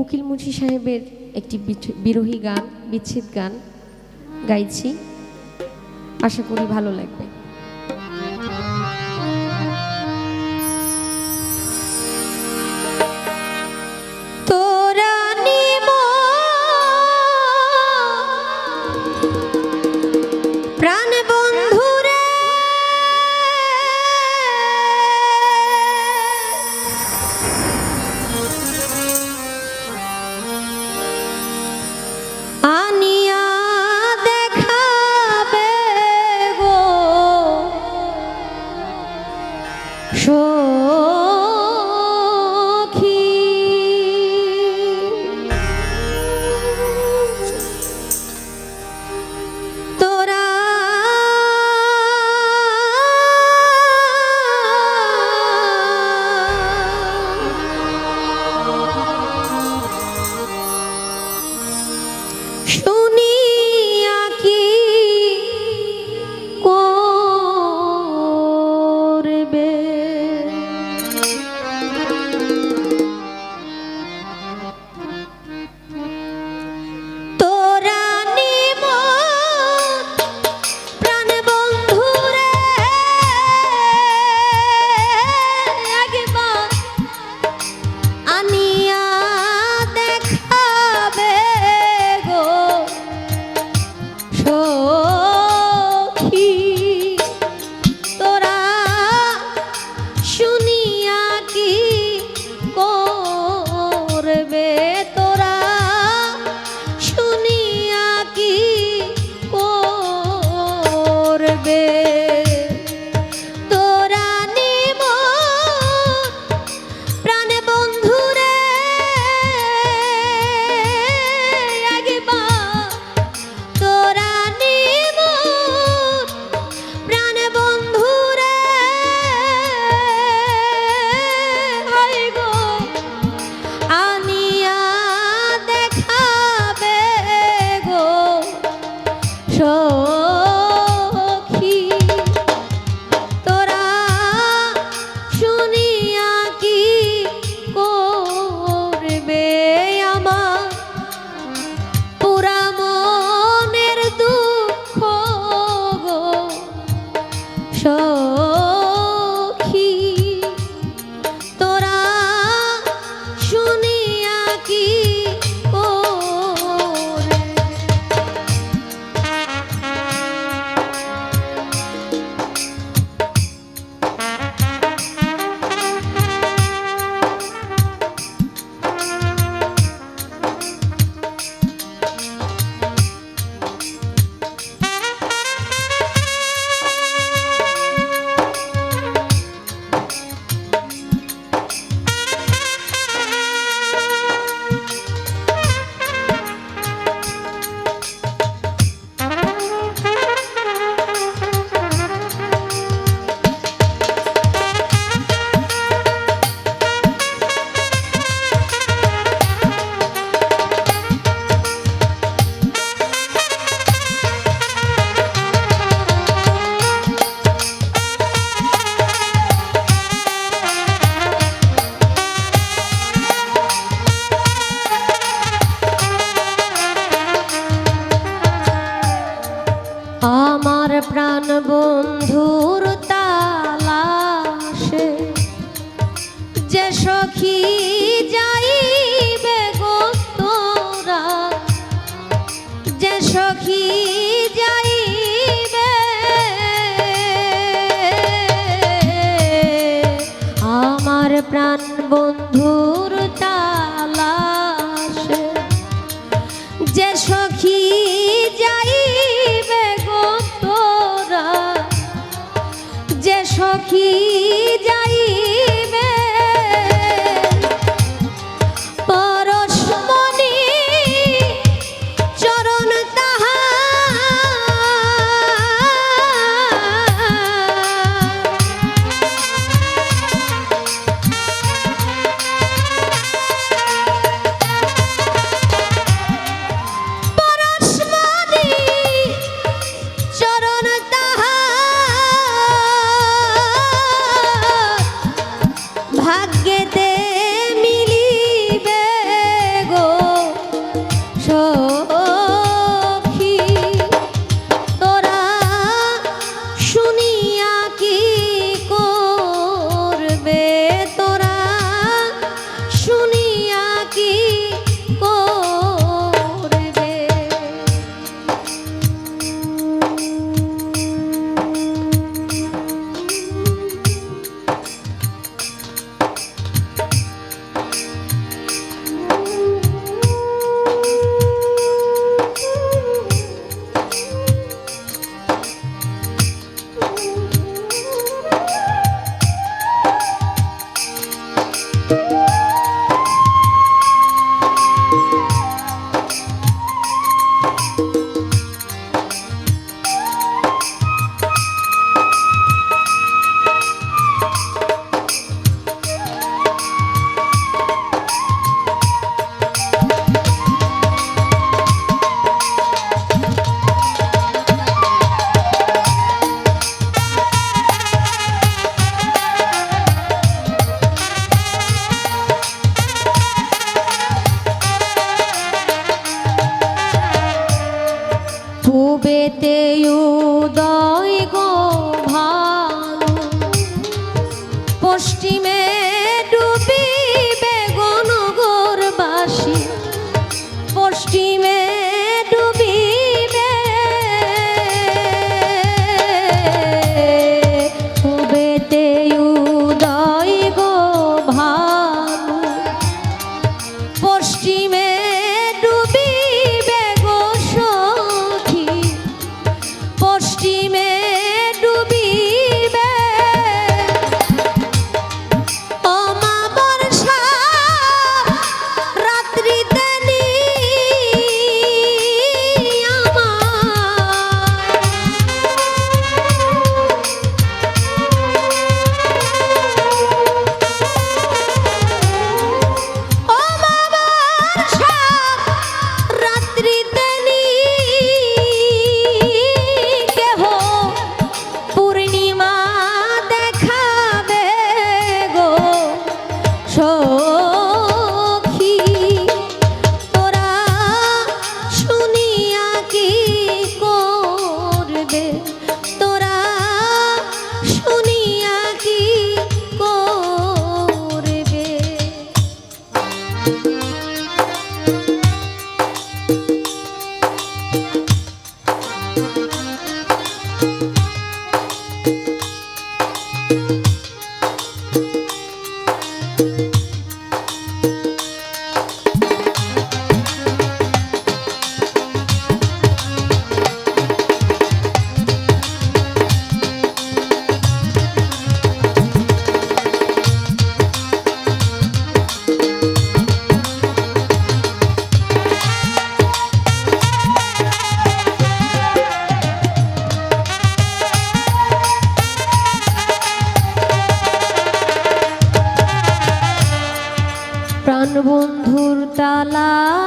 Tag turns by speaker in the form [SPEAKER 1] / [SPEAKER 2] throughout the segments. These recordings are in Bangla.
[SPEAKER 1] উকিল মুন্সি সাহেবের একটি বিরোহী গান বিচ্ছেদ গান গাইছি। আশা করি ভালো লাগবে। প্রাণ সখী তোরা শুনিয়া কি করবে। তোরা শুনিয়া কি করবে। প্রাণ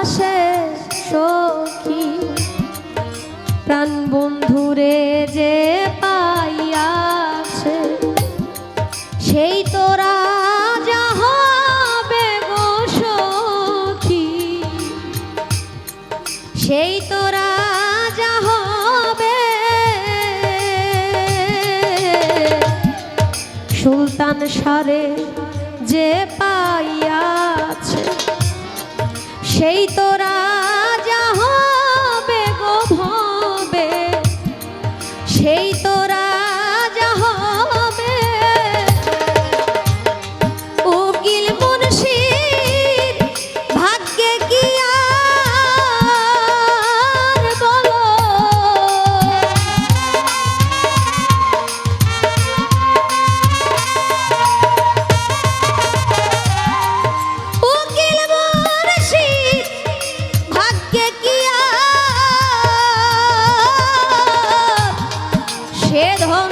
[SPEAKER 1] তালাশে সখী। প্রাণ বন্ধুরে যে পাইয়াছে সেই তোরা সেই তোরা সুলতান সারে যে পাইয়াছে সেই তোরা the home.